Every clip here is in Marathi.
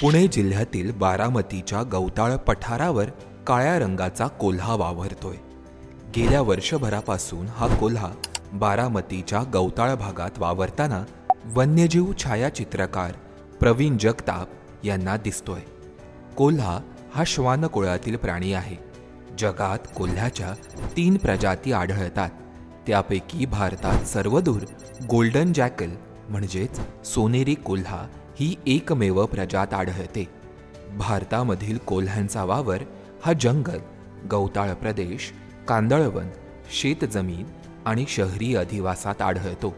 पुणे जिल्ह्यातील बारामतीच्या गवताळ पठारावर काळ्या रंगाचा कोल्हा वावरतोय. गेल्या वर्षभरापासून हा कोल्हा बारामतीच्या गवताळ भागात वावरताना वन्यजीव छायाचित्रकार प्रवीण जगताप यांना दिसतोय. कोल्हा हा श्वानकुळातील प्राणी आहे. जगात कोल्ह्याच्या तीन प्रजाती आढळतात. त्यापैकी भारतात सर्वदूर गोल्डन जॅकल म्हणजेच सोनेरी कोल्हा ही एकमेव प्रजात आढळते. भारतामधील कोल्ह्यांचा वावर हा जंगल गवताळ प्रदेश कांदळवन शेतजमीन आणि शहरी अधिवासात आढळतो.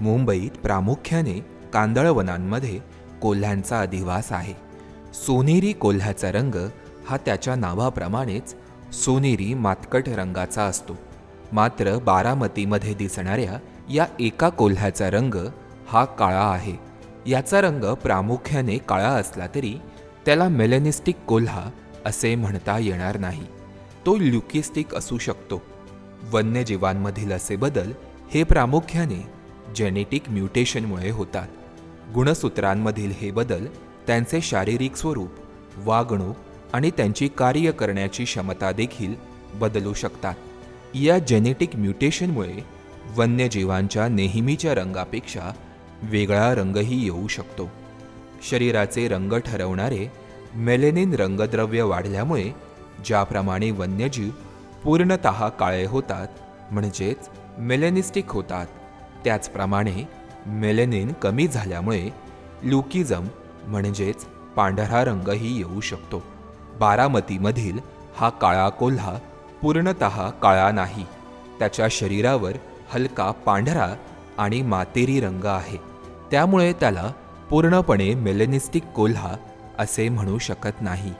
मुंबईत प्रामुख्याने कांदळवनांमध्ये कोल्ह्यांचा अधिवास आहे. सोनेरी कोल्ह्याचा रंग हा त्याच्या नावाप्रमाणेच सोनेरी मातकट रंगाचा असतो. मात्र बारामतीमध्ये दिसणाऱ्या या एका कोल्ह्याचा रंग हा काळा आहे. याचा रंग प्रामुख्याने काळा असला तरी त्याला मेलेनिस्टिक कोल्हा असे म्हणता येणार नाही. तो ल्युकिस्टिक असू शकतो. वन्यजीवांमधील असे बदल हे प्रामुख्याने जेनेटिक म्युटेशनमुळे होतात. गुणसूत्रांमधील हे बदल त्यांचे शारीरिक स्वरूप वागणूक आणि त्यांची कार्य करण्याची क्षमता देखील बदलू शकतात. या जेनेटिक म्युटेशनमुळे वन्यजीवांच्या नेहमीच्या रंगापेक्षा वेगळा रंगही येऊ शकतो. शरीराचे रंग ठरवणारे मेलेनिन रंगद्रव्य वाढल्यामुळे ज्याप्रमाणे वन्यजीव पूर्णत काळे होतात म्हणजेच मेलेनिस्टिक होतात त्याचप्रमाणे मेलेनिन कमी झाल्यामुळे ल्युकिझम म्हणजेच पांढरा रंगही येऊ शकतो. बारामतीमधील हा काळा कोल्हा पूर्णत काळा नाही त्याच्या शरीरावर हलका पांढरा आणि मातेरी रंग आहे. त्यामुळे त्याला पूर्णपणे मेलेनिस्टिक कोल्हा असे म्हणू शकत नाही.